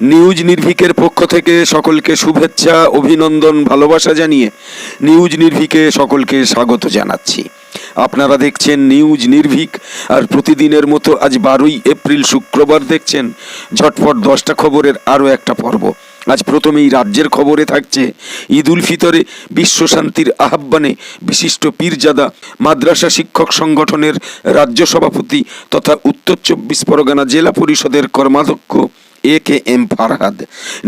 News নির্ভিকের পক্ষ থেকে সকলকে শুভেচ্ছা, অভিনন্দন, ভালোবাসা জানিয়ে নিউজ নির্ভিকে সকলকে স্বাগত জানাচ্ছি। আপনারা দেখছেন নিউজ নির্ভীক, আর প্রতিদিনের মতো আজ বারোই এপ্রিল শুক্রবার দেখছেন ঝটপট দশটা খবরের আরও একটা পর্ব। আজ প্রথমেই রাজ্যের খবরে থাকছে ঈদ উল ফিতরে বিশ্ব শান্তির আহ্বানে বিশিষ্ট পীরজাদা মাদ্রাসা শিক্ষক সংগঠনের রাজ্য সভাপতি তথা উত্তর চব্বিশ পরগনা জেলা পরিষদের কর্মাধ্যক্ষ A K M Farhad.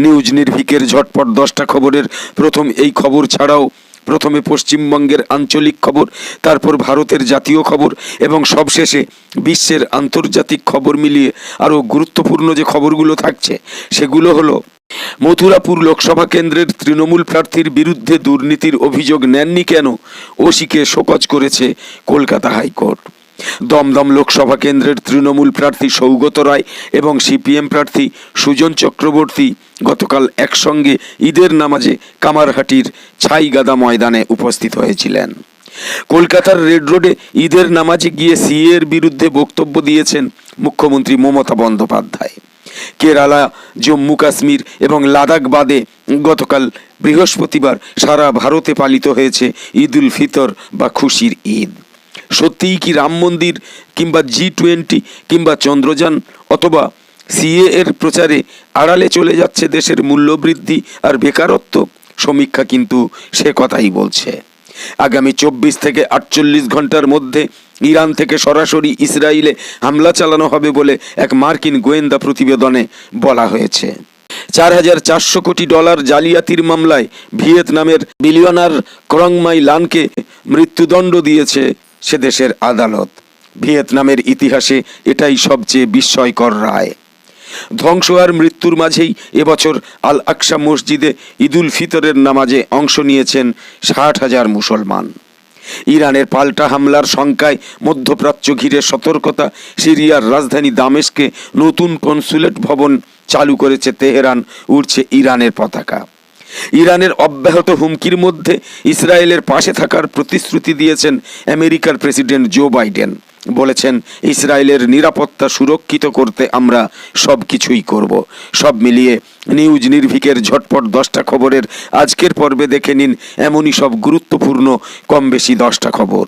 News নির্ভীকের ঝটপট দশটা খবরের প্রথম এই খবর ছাড়াও প্রথমে পশ্চিমবঙ্গের আঞ্চলিক খবর, তারপর ভারতের জাতীয় খবর এবং সবশেষে বিশ্বের আন্তর্জাতিক খবর মিলিয়ে আরও গুরুত্বপূর্ণ যে খবরগুলো থাকছে, সেগুলো হলো মথুরাপুর লোকসভা কেন্দ্রের তৃণমূল প্রার্থীর বিরুদ্ধে দুর্নীতির অভিযোগ নেননি কেন? ওসিকে শোকজ করেছে কলকাতা হাইকোর্ট। দমদম লোকসভা কেন্দ্রের তৃণমূল প্রার্থী সৌগত রায় এবং সিপিএম প্রার্থী সুজন চক্রবর্তী গতকাল একসঙ্গে ঈদের নামাজে কামারহাটির ছাইগাদা ময়দানে উপস্থিত হয়েছিলেন। কলকাতার রেড রোডে ঈদের নামাজে গিয়ে সিএ এর বিরুদ্ধে বক্তব্য দিয়েছেন মুখ্যমন্ত্রী মমতা বন্দ্যোপাধ্যায়। কেরালা, জম্মু কাশ্মীর এবং লাদাখ বাদে গতকাল বৃহস্পতিবার সারা ভারতে পালিত হয়েছে ঈদ উল ফিতর বা খুশির ঈদ। সত্যিই কি রাম মন্দির কিংবা জি টোয়েন্টি কিংবা চন্দ্রযান অথবা সিএ এর প্রচারে আড়ালে চলে যাচ্ছে দেশের মূল্যবৃদ্ধি আর বেকারত্ব? সমীক্ষা কিন্তু সে কথাই বলছে। আগামী চব্বিশ থেকে আটচল্লিশ ঘণ্টার মধ্যে ইরান থেকে সরাসরি ইসরায়েলে হামলা চালানো হবে বলে এক মার্কিন গোয়েন্দা প্রতিবেদনে বলা হয়েছে। চার হাজার চারশো কোটি ডলার জালিয়াতির মামলায় ভিয়েতনামের বিলিয়নার ক্রংমাই লানকে মৃত্যুদণ্ড দিয়েছে সে দেশের আদালত। ভিয়েতনামের ইতিহাসে এটাই সবচেয়ে বিস্ময়কর রায়। ধ্বংস আর মৃত্যুর মাঝেই এবছর আল আকসা মসজিদে ঈদুল ফিতরের নামাজে অংশ নিয়েছেন ষাট হাজার মুসলমান। ইরানের পাল্টা হামলার শঙ্কায় মধ্যপ্রাচ্য ঘিরে সতর্কতা সিরিয়ার রাজধানী দামেশকে নতুন কনসুলেট ভবন চালু করেছে তেহরান, উড়ছে ইরানের পতাকা। ইরানের অব্যাহত হুমকির মধ্যে ইসরায়েলের পাশে থাকার প্রতিশ্রুতি দিয়েছেন আমেরিকার প্রেসিডেন্ট জো বাইডেন। বলেছেন, ইসরায়েলের নিরাপত্তা সুরক্ষিত করতে আমরা সব কিছুই করব। সব মিলিয়ে নিউজ নির্ভীকের ঝটপট দশটা খবরের আজকের পর্বে দেখে নিন এমনই সব গুরুত্বপূর্ণ কম বেশি দশটা খবর।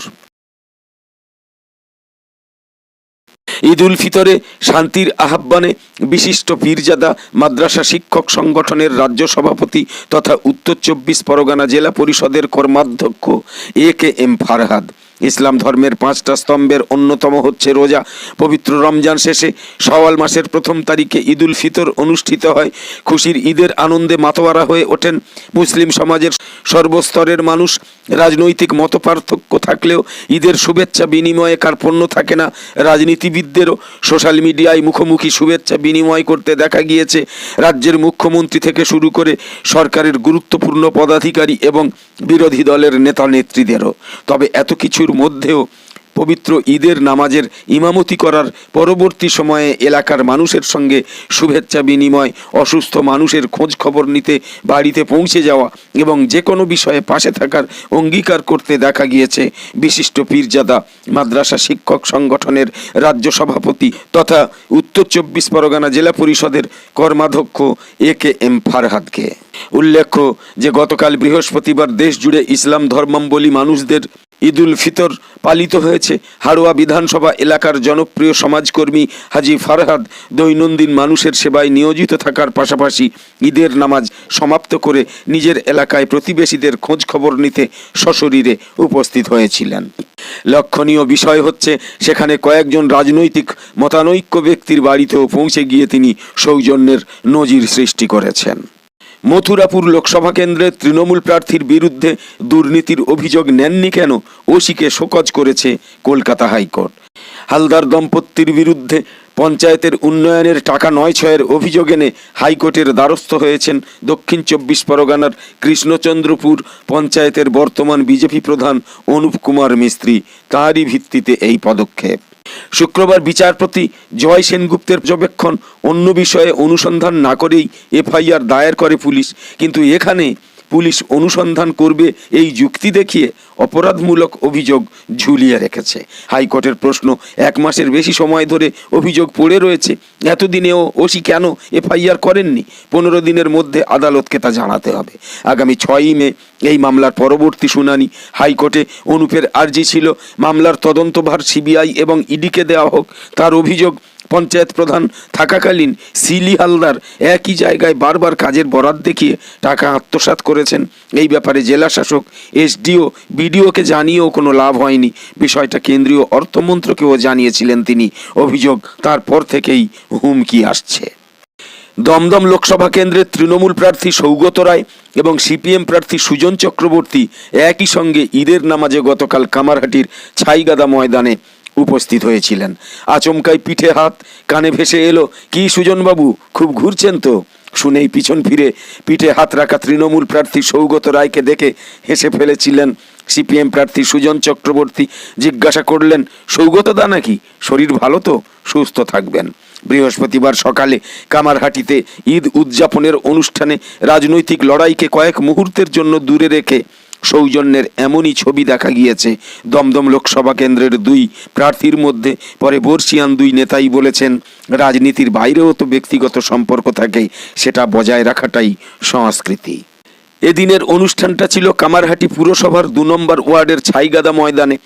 ঈদ উল ফিতরে শান্তির আহ্বানে বিশিষ্ট পীরজাদা, মাদ্রাসা শিক্ষক সংগঠনের রাজ্য সভাপতি তথা উত্তর চব্বিশ পরগনা জেলা পরিষদের কর্মাধ্যক্ষ এ কে এম ফারহাদ। ইসলাম ধর্মের পাঁচটা স্তম্ভের অন্যতম হচ্ছে রোজা। পবিত্র রমজান শেষে সওয়াল মাসের প্রথম তারিখে ঈদ উল ফিতর অনুষ্ঠিত হয়। খুশির ঈদের আনন্দে মাতোয়ারা হয়ে ওঠেন মুসলিম সমাজের সর্বস্তরের মানুষ। রাজনৈতিক মতপার্থক্য থাকলেও ঈদের শুভেচ্ছা বিনিময়ে কার্পণ্য থাকে না। রাজনীতিবিদদেরও সোশ্যাল মিডিয়ায় মুখোমুখি শুভেচ্ছা বিনিময় করতে দেখা গিয়েছে। রাজ্যের মুখ্যমন্ত্রী থেকে শুরু করে সরকারের গুরুত্বপূর্ণ পদাধিকারী এবং বিরোধী দলের নেতা নেত্রীদেরও তবে এত কিছুর মধ্যেও পবিত্র ঈদের নামাজের ইমামতি করার পরবর্তী সময়ে এলাকার মানুষের সঙ্গে শুভেচ্ছা বিনিময়, অসুস্থ মানুষের খোঁজ খবর নিতে, বাড়িতে পৌঁছে যাওয়া এবং যে কোনো বিষয়ে পাশে থাকার অঙ্গীকার করতে দেখা গিয়েছে বিশিষ্ট পীরজাদা, মাদ্রাসা শিক্ষক সংগঠনের রাজ্য সভাপতি তথা উত্তর চব্বিশ পরগনা জেলা পরিষদের কর্মাধ্যক্ষ এ কে এম ফারহাদকে। উল্লেখ্য যে গতকাল বৃহস্পতিবার দেশ জুড়ে ইসলাম ধর্মাবলী মানুষদের ঈদ উল ফিতর পালিত হয়েছে। হাড়োয়া বিধানসভা এলাকার জনপ্রিয় সমাজকর্মী হাজি ফারহাদ দৈনন্দিন মানুষের সেবায় নিয়োজিত থাকার পাশাপাশি ঈদের নামাজ সমাপ্ত করে নিজের এলাকায় প্রতিবেশীদের খোঁজ খবর নিতে সশরীরে উপস্থিত হয়েছিলেন। লক্ষণীয় বিষয় হচ্ছে, সেখানে কয়েকজন রাজনৈতিক মতানৈক্য ব্যক্তির বাড়িতেও পৌঁছে গিয়ে তিনি সৌজন্যের নজির সৃষ্টি করেছেন। মথুরাপুর লোকসভা কেন্দ্রের তৃণমূল প্রার্থীর বিরুদ্ধে দুর্নীতির অভিযোগ নেননি কেন? ওসিকে শোকজ করেছে কলকাতা হাইকোর্ট। হালদার দম্পতির বিরুদ্ধে পঞ্চায়েতের উন্নয়নের টাকা নয় ছয়ের অভিযোগ এনে হাইকোর্টের দ্বারস্থ হয়েছেন দক্ষিণ চব্বিশ পরগনার কৃষ্ণচন্দ্রপুর পঞ্চায়েতের বর্তমান বিজেপি প্রধান অনুপ কুমার মিস্ত্রি। তাঁরই ভিত্তিতে এই পদক্ষেপ। শুক্রবার বিচারপতি জয় সেনগুপ্তের পর্যবেক্ষণ অন্য বিষয়ে অনুসন্ধান না করেই এফআইআর দায়ের করে পুলিশ। কিন্তু এখানে পুলিশ অনুসন্ধান করবে এই যুক্তি দেখিয়ে অপরাধমূলক অভিযোগ ঝুলিয়ে রেখেছে। হাইকোর্টের প্রশ্ন, এক মাসের বেশি সময় ধরে অভিযোগ পড়ে রয়েছে, এতদিনেও ওসি কেন এফআইআর করেননি? পনেরো দিনের মধ্যে আদালতকে তা জানাতে হবে। আগামী ছয়ই মে এই মামলার পরবর্তী শুনানি। হাইকোর্টে অনুপের আর্জি ছিল, মামলার তদন্তভার সিবিআই এবং ইডিকে দেওয়া হোক, তার অভিযোগ পঞ্চায়েত প্রধান থাকাকালীন সিলি হালদার একই জায়গায় বারবার কাজের বরাত দেখিয়ে টাকা আত্মসাৎ করেছেন। এই ব্যাপারে জেলা শাসক, এসডিও, বিডিওকে জানিয়েও কোনো লাভ হয়নি। বিষয়টা কেন্দ্রীয় অর্থমন্ত্রকেও জানিয়েছিলেন তিনি। অভিযোগ তারপর থেকেই হুমকি আসছে। দমদম লোকসভা কেন্দ্রের তৃণমূল প্রার্থী সৌগত রায় এবং সিপিএম প্রার্থী সুজন চক্রবর্তী একই সঙ্গে ঈদের নামাজে গতকাল কামারহাটির ছাইগাদা ময়দানে উপস্থিত হয়েছিলেন। আচমকাই পিঠে হাত, কানে ভেসে এলো, কি সুজনবাবু, খুব ঘুরছেন তো? শুনেই পিছন ফিরে পিঠে হাত রাখা তৃণমূল প্রার্থী সৌগত রায়কে দেখে হেসে ফেলেছিলেন সিপিএম প্রার্থী সুজন চক্রবর্তী। জিজ্ঞাসা করলেন, সৌগত দা নাকি? শরীর ভালো তো? সুস্থ থাকবেন? বৃহস্পতিবার সকালে কামারহাটিতে ঈদ উদযাপনের অনুষ্ঠানে রাজনৈতিক লড়াইকে কয়েক মুহূর্তের জন্য দূরে রেখে সৌজন্যের এমনই ছবি দেখা গিয়েছে। দমদম লোকসভা কেন্দ্রের দুই প্রার্থীর মধ্যে পরে বর্ষিয়ান দুই নেতাই বলেছেন, রাজনীতির বাইরেও তো ব্যক্তিগত সম্পর্ক থাকে, সেটা বজায় রাখাটাই সংস্কৃতি। এদিনের অনুষ্ঠানটা ছিল কামারহাটি পুরসভার দু নম্বর ওয়ার্ডের ছাইগাদা ময়দানে।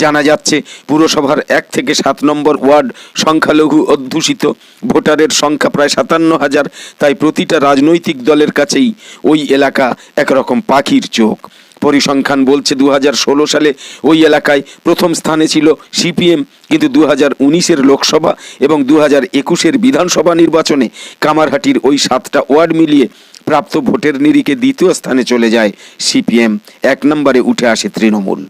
জানা যাচ্ছে, পুরসভার এক থেকে সাত নম্বর ওয়ার্ড সংখ্যালঘু অধ্যুষিত, ভোটারের সংখ্যা প্রায় সাতান্ন হাজার, তাই প্রতিটা রাজনৈতিক দলের কাছেই ওই এলাকা একরকম পাখির চোখ। পরিসংখ্যান বলছে দু হাজার ষোলো সালে ওই এলাকায় প্রথম স্থানে ছিল সিপিএম, কিন্তু দু হাজার উনিশের লোকসভা এবং দু হাজার একুশের বিধানসভা নির্বাচনে কামারহাটির ওই সাতটা ওয়ার্ড মিলিয়ে প্রাপ্ত ভোটের নিরিখে দ্বিতীয় স্থানে চলে যায় সিপিএম। এক নম্বরে উঠে আসে তৃণমূল।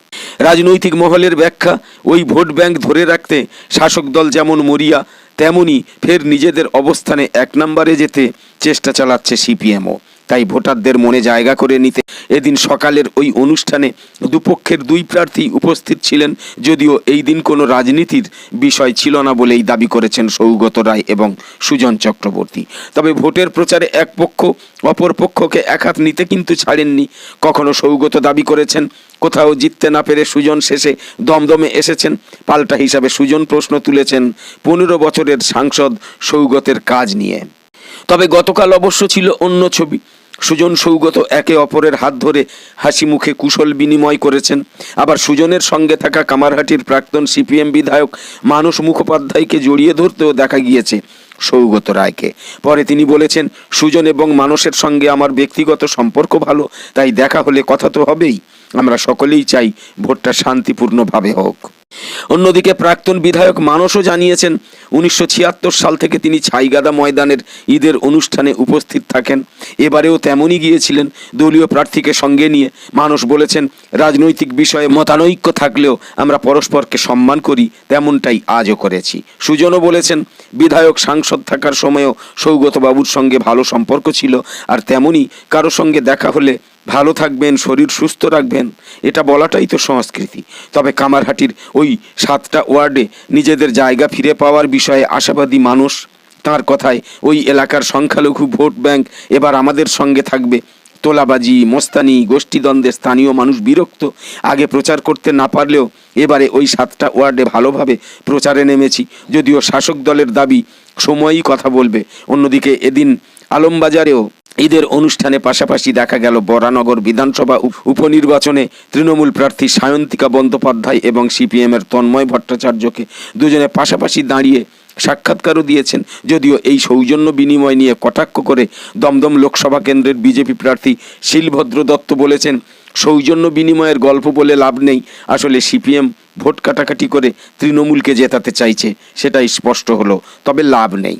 রাজনৈতিক মহলের ব্যাখ্যা, ওই ভোট ব্যাংক ধরে রাখতে শাসক দল যেমন মরিয়া, তেমনি ফের নিজেদের অবস্থানে এক নম্বরে যেতে চেষ্টা চালাচ্ছে সিপিএমও। তাই ভোটারদের মনে জায়গা করে নিতে এদিন সকালের ওই অনুষ্ঠানে দুপক্ষের দুই প্রার্থী উপস্থিত ছিলেন। যদিও এই দিন কোনো রাজনীতির বিষয় ছিল না বলেই দাবি করেছেন সৌগত রায় এবং সুজন চক্রবর্তী। তবে ভোটের প্রচারে এক পক্ষ অপর পক্ষকে একহাত নিতে কিন্তু ছাড়েননি। কখনো সৌগত দাবি করেছেন, কোথাও জিততে না পেরে সুজন শেষে দমদমে এসেছেন। পাল্টা হিসাবে সুজন প্রশ্ন তুলেছেন পনেরো বছরের সাংসদ সৌগতের কাজ নিয়ে। তবে গতকাল অবশ্য ছিল অন্য ছবি। সুজন সৌগত একে অপরের হাত ধরে হাসি মুখে কুশল বিনিময় করেছেন। আবার সুজনের সঙ্গে থাকা কামারহাটির প্রাক্তন সিপিএম বিধায়ক মানস মুখোপাধ্যায়কে জড়িয়ে ধরতেও দেখা গিয়েছে সৌগত রায়কে। পরে তিনি বলেছেন, সুজন এবং মানসের সঙ্গে আমার ব্যক্তিগত সম্পর্ক ভালো, তাই দেখা হলে কথা তো হবেই। আমরা সকলেই চাই ভোটটা শান্তিপূর্ণভাবে হোক। অন্যদিকে প্রাক্তন বিধায়ক মানসও জানিয়েছেন, উনিশশো ছিয়াত্তর সাল থেকে তিনি ছাইগাদা ময়দানের ঈদের অনুষ্ঠানে উপস্থিত থাকেন। এবারেও তেমনই গিয়েছিলেন দলীয় প্রার্থীকে সঙ্গে নিয়ে। মানস বলেছেন, রাজনৈতিক বিষয়ে মতানৈক্য থাকলেও আমরা পরস্পরকে সম্মান করি, তেমনটাই আজও করেছি। সুজনও বলেছেন, বিধায়ক সাংসদ থাকার সময়ও সৌগতবাবুর সঙ্গে ভালো সম্পর্ক ছিল, আর তেমনই কারও সঙ্গে দেখা হলে ভালো থাকবেন, শরীর সুস্থ রাখবেন, এটা বলাটাই তো সংস্কৃতি। তবে কামারহাটির ওই সাতটা ওয়ার্ডে নিজেদের জায়গা ফিরে পাওয়ার বিষয়ে আশাবাদী মানুষ, তার কথায় ওই এলাকার সংখ্যালঘু ভোট ব্যাংক এবার আমাদের সঙ্গে থাকবে। তোলাবাজি, মোস্তানি, গোষ্ঠীদ্বন্দ্বে স্থানীয় মানুষ বিরক্ত, আগে প্রচার করতে না পারলেও এবারে ওই সাতটা ওয়ার্ডে ভালোভাবে প্রচারে নেমেছি। যদিও শাসক দলের দাবি, সময়ই কথা বলবে। অন্যদিকে এদিন আলমবাজারেও ঈদের অনুষ্ঠানে পাশাপাশি দেখা গেল বরানগর বিধানসভা উপনির্বাচনে তৃণমূল প্রার্থী সায়ন্তিকা বন্দ্যোপাধ্যায় এবং সিপিএমের তন্ময় ভট্টাচার্যকে দুজনে পাশাপাশি দাঁড়িয়ে সাক্ষাৎকারও দিয়েছেন। যদিও এই সৌজন্য বিনিময় নিয়ে কটাক্ষ করে দমদম লোকসভা কেন্দ্রের বিজেপি প্রার্থী শিলভদ্র দত্ত বলেছেন, সৌজন্য বিনিময়ের গল্প বলে লাভ নেই। আসলে সিপিএম ভোট কাটাকাটি করে তৃণমূলকে জেতাতে চাইছে, সেটাই স্পষ্ট হলো, তবে লাভ নেই।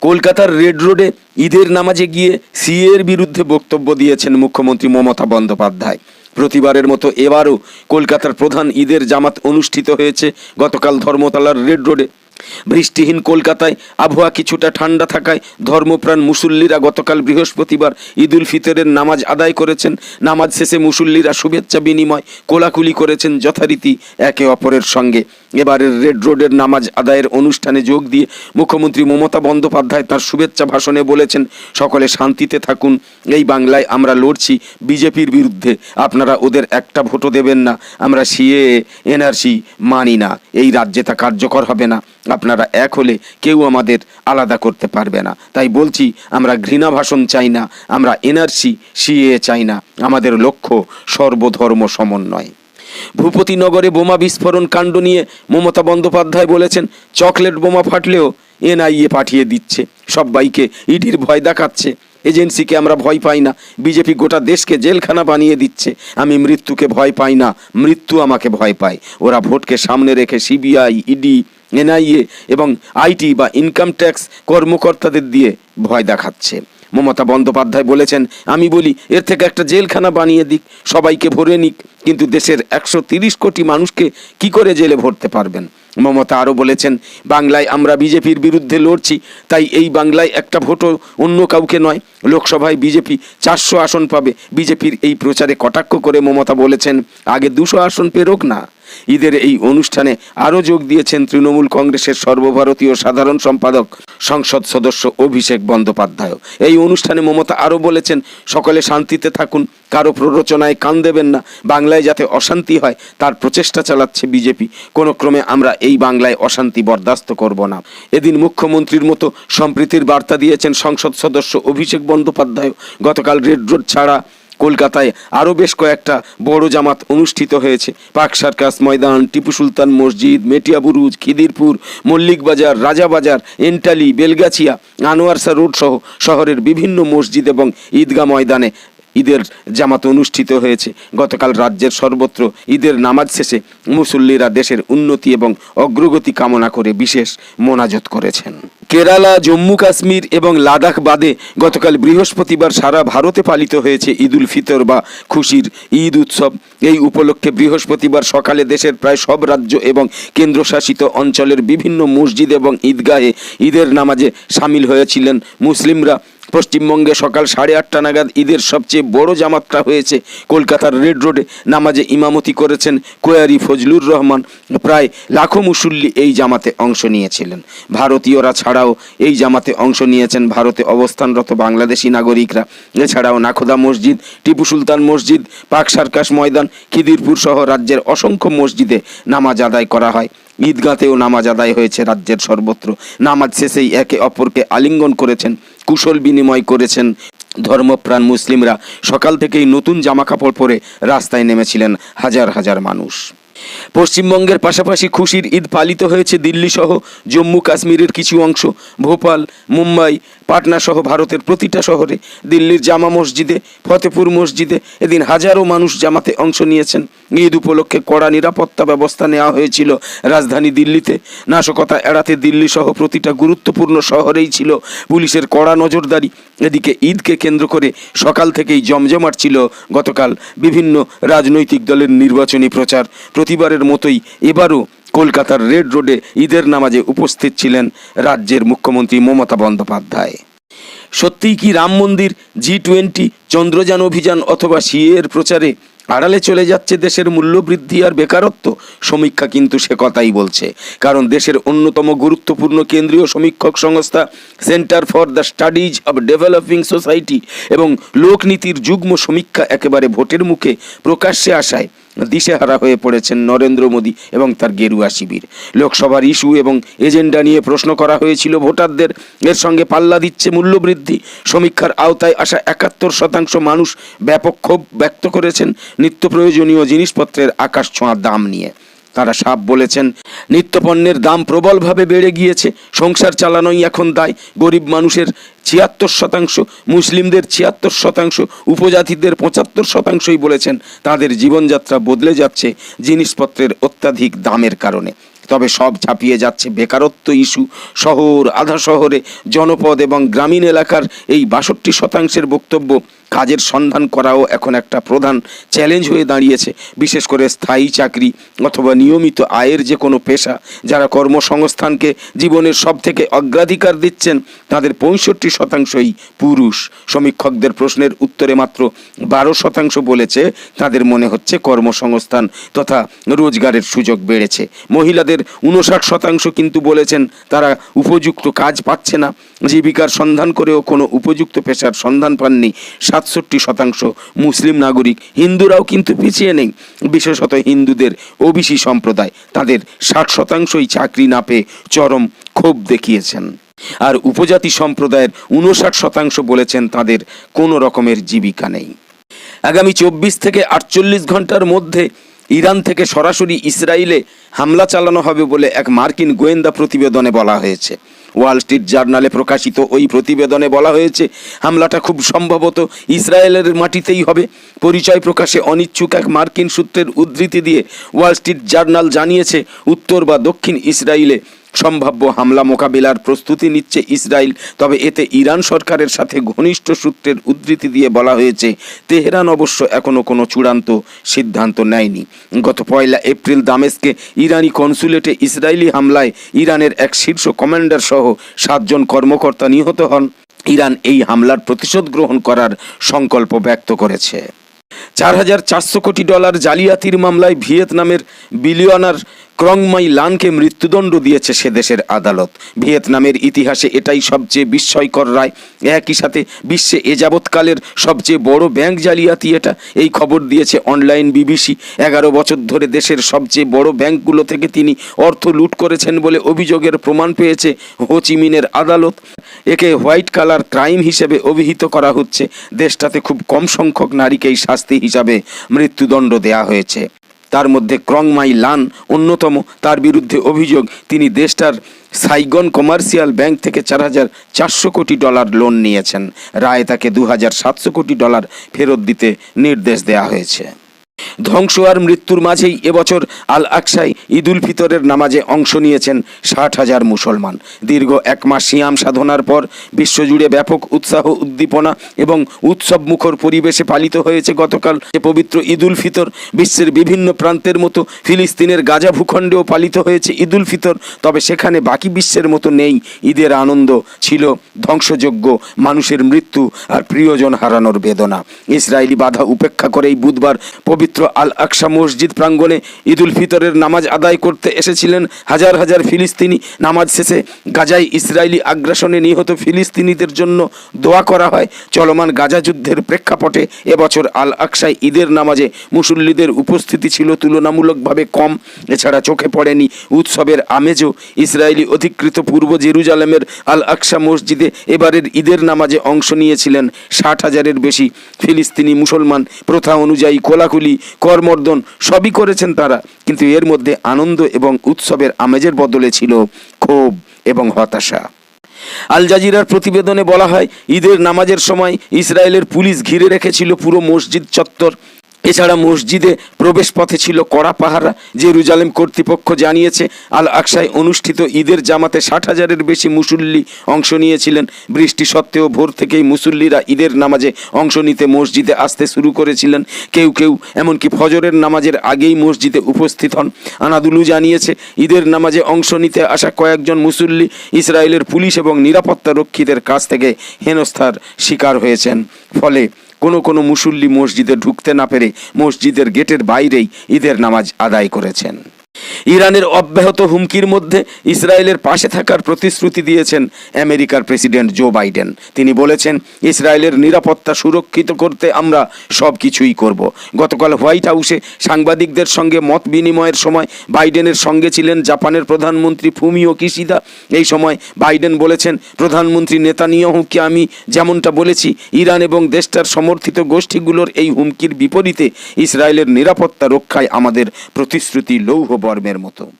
কলকাতার রেড রোডে ঈদের নামাজে গিয়ে সিএর বিরুদ্ধে বক্তব্য দিয়েছেন মুখ্যমন্ত্রী মমতা বন্দ্যোপাধ্যায়। প্রতিবারের মতো এবারও কলকাতার প্রধান ঈদের জামাত অনুষ্ঠিত হয়েছে। গতকাল ধর্মতলার রেড রোডে বৃষ্টিহীন কলকাতায় আবহাওয়া কিছুটা ঠান্ডা থাকায় ধর্মপ্রাণ মুসল্লিরা গতকাল বৃহস্পতিবার ঈদুল ফিতরের নামাজ আদায় করেছেন। নামাজ শেষে মুসল্লিরা শুভেচ্ছা বিনিময় কোলাকুলি করেছেন যথারীতি একে অপরের সঙ্গে। এবারের রেড রোডের নামাজ আদায়ের অনুষ্ঠানে যোগ দিয়ে মুখ্যমন্ত্রী মমতা বন্দ্যোপাধ্যায় তার শুভেচ্ছা ভাষণে বলেছেন, সকলে শান্তিতে থাকুন। এই বাংলায় আমরা লড়ছি বিজেপির বিরুদ্ধে। আপনারা ওদের একটা ভোটও দেবেন না। আমরা সিএ এনআরসি মানি না। এই রাজ্যে তা কার্যকর হবে না। আপনারা এক হলে কেউ আমাদের আলাদা করতে পারবে না। তাই বলছি, আমরা ঘৃণা ভাষণ চাই না, আমরা এনআরসি সিএ চাই না। আমাদের লক্ষ্য সর্বধর্ম সমন্বয়। ভূপতিনগরে বোমা বিস্ফোরণ কাণ্ড নিয়ে মমতা বন্দ্যোপাধ্যায় বলেছেন, চকলেট বোমা ফাটলেও এনআইএ পাঠিয়ে দিচ্ছে। সবাইকে ইডির ভয় দেখাচ্ছে। এজেন্সিকে আমরা ভয় পাই না। বিজেপি গোটা দেশকে জেলখানা বানিয়ে দিচ্ছে। আমি মৃত্যুকে ভয় পাই না, মৃত্যু আমাকে ভয় পায়। ওরা ভোটকে সামনে রেখে সিবিআই, ইডি এনআইএ এবং আইটি বা ইনকাম ট্যাক্স কর্মকর্তাদের দিয়ে ভয় দেখাচ্ছে। মমতা বন্দ্যোপাধ্যায় বলেছেন, আমি বলি, এর থেকে একটা জেলখানা বানিয়ে দিক, সবাইকে ভরে নিক, কিন্তু দেশের একশো কোটি মানুষকে কি করে জেলে ভরতে পারবেন? মমতা আরও বলেছেন, বাংলায় আমরা বিজেপির বিরুদ্ধে লড়ছি, তাই এই বাংলায় একটা ভোটও অন্য কাউকে নয়, লোকসভায় বিজেপি চারশো আসন পাবে। বিজেপির এই প্রচারে কটাক্ষ করে মমতা বলেছেন, আগে দুশো আসন পেরোক না। ঈদের এই অনুষ্ঠানে আরও যোগ দিয়েছেন তৃণমূল কংগ্রেসের সর্বভারতীয় সাধারণ সম্পাদক, সংসদ সদস্য অভিষেক বন্দ্যোপাধ্যায়। এই অনুষ্ঠানে মমতা আরও বলেছেন, সকলে শান্তিতে থাকুন, কারও প্ররোচনায় কান দেবেন না। বাংলায় যাতে অশান্তি হয়, তার প্রচেষ্টা চালাচ্ছে বিজেপি। কোনো ক্রমে আমরা এই বাংলায় অশান্তি বরদাস্ত করব না। এদিন মুখ্যমন্ত্রীর মতো সম্প্রীতির বার্তা দিয়েছেন সংসদ সদস্য অভিষেক বন্দ্যোপাধ্যায়। গতকাল রেড রোড ছাড়া কলকাতায় আরও বেশ কয়েকটা বড় জামাত অনুষ্ঠিত হয়েছে। পাক সার্কাস ময়দান, টিপু সুলতান মসজিদ মেটিয়াবুরুজ খিদিরপুর মল্লিক বাজার রাজাবাজার, এন্টালি, বেলগাছিয়া আনোয়ারসা রোড সহ শহরের বিভিন্ন মসজিদ এবং ঈদগাহ ময়দানে ঈদের জামাত অনুষ্ঠিত হয়েছে। গতকাল রাজ্যের সর্বত্র ঈদের নামাজ শেষে মুসল্লিরা দেশের উন্নতি এবং অগ্রগতি কামনা করে বিশেষ মোনাজত করেছেন। কেরালা, জম্মু কাশ্মীর এবং লাদাখ বাদে গতকাল বৃহস্পতিবার সারা ভারতে পালিত হয়েছে ঈদুল ফিতর বা খুশির ঈদ উৎসব। এই উপলক্ষে বৃহস্পতিবার সকালে দেশের প্রায় সব রাজ্য এবং কেন্দ্রশাসিত অঞ্চলের বিভিন্ন মসজিদ এবং ঈদগাহে ঈদের নামাজে সামিল হয়েছিলেন মুসলিমরা। পশ্চিমবঙ্গে সকাল সাড়ে আটটা নাগাদ ঈদের সবচেয়ে বড় জামাতটা হয়েছে কলকাতার রেড রোডে। নামাজে ইমামতি করেছেন কোয়ারি ফজলুর রহমান। প্রায় লাখো মুসল্লি এই জামাতে অংশ নিয়েছিলেন। ভারতীয়রা ছাড়াও এই জামাতে অংশ নিয়েছেন ভারতে অবস্থানরত বাংলাদেশি নাগরিকরা। এছাড়াও নাখোদা মসজিদ, টিপু সুলতান মসজিদ, পাক সার্কাস ময়দান, খিদিরপুর সহ রাজ্যের অসংখ্য মসজিদে নামাজ আদায় করা হয়। ঈদগাতেও নামাজ আদায় হয়েছে রাজ্যের সর্বত্র। নামাজ শেষেই একে অপরকে আলিঙ্গন করেছেন, কুশল বিনিময় করেছেন ধর্মপ্রাণ মুসলিমরা। সকাল থেকেই নতুন জামাকাপড় পরে রাস্তায় নেমেছিলেন হাজার হাজার মানুষ। পশ্চিমবঙ্গের পাশাপাশি খুশির ঈদ পালিত হয়েছে দিল্লি সহ জম্মু কাশ্মীরের কিছু অংশ, ভোপাল, মুম্বাই পাটনা সহ ভারতের প্রতিটা শহরে। দিল্লির জামা মসজিদে, ফতেপুর মসজিদে এদিন হাজারো মানুষ জামাতে অংশ নিয়েছেন। ঈদ উপলক্ষে কড়া নিরাপত্তা ব্যবস্থা নেওয়া হয়েছিল রাজধানী দিল্লিতে। নাশকতা এড়াতে দিল্লি সহ প্রতিটা গুরুত্বপূর্ণ শহরেই ছিল পুলিশের কড়া নজরদারি। এদিকে ঈদকে কেন্দ্র করে সকাল থেকেই জমজমাট ছিল গতকাল বিভিন্ন রাজনৈতিক দলের নির্বাচনী প্রচার। প্রতিবারের মতোই এবারও কলকাতার রেড রোডে ঈদের নামাজে উপস্থিত ছিলেন রাজ্যের মুখ্যমন্ত্রী মমতা বন্দ্যোপাধ্যায়। সত্যিই কি রাম মন্দির, জি টোয়েন্টি, চন্দ্রযান অভিযান অথবা সিএর প্রচারে আড়ালে চলে যাচ্ছে দেশের মূল্যবৃদ্ধি আর বেকারত্ব? সমীক্ষা কিন্তু সে কথাই বলছে। কারণ দেশের অন্যতম গুরুত্বপূর্ণ কেন্দ্রীয় সমীক্ষক সংস্থা centre for the studies of developing society এবং লোকনীতির যুগ্ম সমীক্ষা একেবারে ভোটের মুখে প্রকাশ্যে আসায়। দিশেহারা হয়ে পড়েছেন নরেন্দ্র মোদী এবং তার গেরুয়া শিবির। লোকসভার ইস্যু এবং এজেন্ডা নিয়ে প্রশ্ন করা হয়েছিল, ভোটারদের এর সঙ্গে পাল্লা দিচ্ছে মূল্যবৃদ্ধি। সমীক্ষার আওতায় আসা একাত্তর শতাংশ মানুষ ব্যাপক ক্ষোভ ব্যক্ত করেছেন নিত্য প্রয়োজনীয় জিনিসপত্রের আকাশ ছোঁয়া দাম নিয়ে। তারা সাপ বলেছেন, নিত্যপণ্যের দাম প্রবলভাবে বেড়ে গিয়েছে, সংসার চালানোই এখন দায়। গরিব মানুষের ছিয়াত্তর শতাংশ, মুসলিমদের ছিয়াত্তর শতাংশ, উপজাতিদের পঁচাত্তর শতাংশই বলেছেন, তাদের জীবনযাত্রা বদলে যাচ্ছে জিনিসপত্রের অত্যাধিক দামের কারণে। তবে সব ছাপিয়ে যাচ্ছে বেকারত্ব ইস্যু। শহর, আধা শহরে, জনপদ এবং গ্রামীণ এলাকার এই বাষট্টি শতাংশের বক্তব্য কাজের সন্ধান করাও এখন একটা প্রধান চ্যালেঞ্জ হয়ে দাঁড়িয়েছে। বিশেষ করে স্থায়ী চাকরি অথবা নিয়মিত আয়ের যে কোনো পেশা যারা কর্মসংস্থানকে জীবনের সব থেকে অগ্রাধিকার দিচ্ছেন, তাদের পঁয়ষট্টি শতাংশই পুরুষ। সমীক্ষকদের প্রশ্নের উত্তরে মাত্র বারো শতাংশ বলেছে, তাদের মনে হচ্ছে কর্মসংস্থান তথা রোজগারের সুযোগ বেড়েছে। মহিলাদের উনষাট শতাংশ কিন্তু বলেছেন তারা উপযুক্ত কাজ পাচ্ছে না। জীবিকার সন্ধান করেও কোনো উপযুক্ত পেশার সন্ধান পাননি। সাতষট্টি শতাংশ মুসলিম নাগরিক। হিন্দুরাও কিন্তু পিছিয়ে নেই। বিশেষত হিন্দুদের ওবিসি সম্প্রদায়। তাদের ষাট শতাংশই চাকরি না পেয়ে চরম ক্ষোভ দেখিয়েছেন। আর উপজাতি সম্প্রদায়ের উনষাট শতাংশ বলেছেন তাদের কোনো রকমের জীবিকা নেই। আগামী চব্বিশ থেকে আটচল্লিশ ঘণ্টার মধ্যে ইরান থেকে সরাসরি ইসরায়েলে হামলা চালানো হবে বলে এক মার্কিন গোয়েন্দা প্রতিবেদনে বলা হয়েছে। ওয়াল স্ট্রিট জার্নালে প্রকাশিত ওই প্রতিবেদনে বলা হয়েছে, হামলাটা খুব সম্ভবত ইসরায়েলের মাটিতেই হবে। পরিচয় প্রকাশে অনিচ্ছুক এক মার্কিন সূত্রের উদ্ধৃতি দিয়ে ওয়াল স্ট্রিট জার্নাল জানিয়েছে, উত্তর বা দক্ষিণ ইসরায়েলে সম্ভাব্য হামলা মোকাবিলার প্রস্তুতি নিচ্ছে ইসরায়েল, তবে এতে ইরান সরকারের সাথে ঘনিষ্ঠ সূত্রের উদ্ধৃতি দিয়ে বলা হয়েছে, তেহরান অবশ্য এখনও কোনো চূড়ান্ত সিদ্ধান্ত নেয়নি। গত পয়লা এপ্রিল দামেস্কে ইরানি কনসুলেটে ইসরায়েলি হামলায় ইরানের এক শীর্ষ কমান্ডার সহ সাতজন কর্মকর্তা নিহত হন। ইরান এই হামলার প্রতিশোধ গ্রহণ করার সংকল্প ব্যক্ত করেছে। চার হাজার চারশো কোটি ডলার জালিয়াতির মামলায় ভিয়েতনামের বিলিয়নার ক্রংমাই লানকে মৃত্যুদণ্ড দিয়েছে সে দেশের আদালত। ভিয়েতনামের ইতিহাসে এটাই সবচেয়ে বিস্ময়কর রায়। একই সাথে বিশ্বে এ যাবৎকালের সবচেয়ে বড় ব্যাংক জালিয়াতি এটা। এই খবর দিয়েছে অনলাইন বিবিসি। এগারো বছর ধরে দেশের সবচেয়ে বড় ব্যাংকগুলো থেকে তিনি অর্থ লুট করেছেন বলে অভিযোগের প্রমাণ পেয়েছে হোচিমিনের আদালত। একে হোয়াইট কালার ক্রাইম হিসেবে অভিহিত করা হচ্ছে। দেশটাতে খুব কম সংখ্যক নারীকেই শাস্তি হিসাবে মৃত্যুদণ্ড দেয়া হয়েছে। তার মধ্যে ক্রংমাই লান অন্যতম। তার বিরুদ্ধে অভিযোগ, তিনি দেশটার সাইগন কমার্শিয়াল ব্যাংক থেকে চার হাজার চারশো কোটি ডলার লোন নিয়েছেন। রায় তাকে দু হাজার সাতশো কোটি ডলার ফেরত দিতে নির্দেশ দেওয়া হয়েছে। ধ্বংস আর মৃত্যুর মাঝেই এবছর আল আকসাই ঈদুল ফিতরের নামাজে অংশ নিয়েছেন ষাট হাজার মুসলমান। দীর্ঘ এক মাস সিয়াম সাধনার পর বিশ্বজুড়ে ব্যাপক উৎসাহ, উদ্দীপনা এবং উৎসব মুখর পরিবেশে পালিত হয়েছে গতকাল পবিত্র ঈদুল ফিতর। বিশ্বের বিভিন্ন প্রান্তের মতো ফিলিস্তিনের গাজা ভূখণ্ডেও পালিত হয়েছে ঈদুল ফিতর, তবে সেখানে বাকি বিশ্বের মতো নেই। ঈদের আনন্দ ছিল ধ্বংসযোগ্য, মানুষের মৃত্যু আর প্রিয়জন হারানোর বেদনা। ইসরায়েলি বাধা উপেক্ষা করেই বুধবার পবিত্র আল আকসা মসজিদ প্রাঙ্গণে ঈদুল ফিতরের নামাজ আদায় করতে এসেছিলেন হাজার হাজার ফিলিস্তিনি। নামাজ শেষে গাজায় ইসরায়েলি আগ্রাসনে নিহত ফিলিস্তিনিদের জন্য দোয়া করা হয়। চলমান গাজা যুদ্ধের প্রেক্ষাপটে এবছর আল আকসায় ঈদের নামাজে মুসল্লিদের উপস্থিতি ছিল তুলনামূলকভাবে কম। এছাড়া চোখে পড়েনি উৎসবের আমেজও। ইসরায়েলি অধিকৃত পূর্ব জেরুজালেমের আল আকসা মসজিদে এবারের ঈদের নামাজে অংশ নিয়েছিলেন ষাট হাজারের বেশি ফিলিস্তিনি মুসলমান। প্রথা অনুযায়ী কোলাকুলি করমর্দন সবই করেছেন তারা। কিন্তু এর মধ্যে আনন্দ এবং উৎসবের আমেজের বদলে ছিল ক্ষোভ এবং হতাশা। আল জাজিরার প্রতিবেদনে বলা হয়, ঈদের নামাজের সময় ইসরায়েলের পুলিশ ঘিরে রেখেছিল পুরো মসজিদ চত্বর। এছাড়া মসজিদে প্রবেশ পথে ছিল কড়া পাহারা, জেরুজালেম কর্তৃপক্ষ জানিয়েছে আল আকসায় অনুষ্ঠিত ঈদের জামাতে ষাট হাজারের বেশি মুসল্লি অংশ নিয়েছিলেন। বৃষ্টি সত্ত্বেও ভোর থেকেই মুসল্লিরা ঈদের নামাজে অংশ নিতে মসজিদে আসতে শুরু করেছিলেন। কেউ কেউ, এমনকি ফজরের নামাজের আগেই মসজিদে উপস্থিত হন। আনাদুলু জানিয়েছে, ঈদের নামাজে অংশ নিতে আসা কয়েকজন মুসল্লি ইসরায়েলের পুলিশ এবং নিরাপত্তা রক্ষীদের কাছ থেকে হেনস্থার শিকার হয়েছেন। ফলে কোনো কোনো মুসল্লি মসজিদে ঢুকতে না পেরে মসজিদের গেটের বাইরেই ঈদের নামাজ আদায় করেছেন। ইরানের অব্যাহত হুমকির মধ্যে ইসরায়েলের পাশে থাকার প্রতিশ্রুতি দিয়েছেন আমেরিকার প্রেসিডেন্ট জো বাইডেন। তিনি বলেছেন, ইসরায়েলের নিরাপত্তা সুরক্ষিত করতে আমরা সব কিছুই করব। গতকাল হোয়াইট হাউসে সাংবাদিকদের সঙ্গে মত বিনিময়ের সময় বাইডেনের সঙ্গে ছিলেন জাপানের প্রধানমন্ত্রী ফুমিও কিশিদা। এই সময় বাইডেন বলেছেন, প্রধানমন্ত্রী নেতানিয়াহুকে আমি যেমনটা বলেছি, ইরান এবং দেশটার সমর্থিত গোষ্ঠীগুলোর এই হুমকির বিপরীতে ইসরায়েলের নিরাপত্তা রক্ষায় আমাদের প্রতিশ্রুতি লৌহ বর্মের মতো।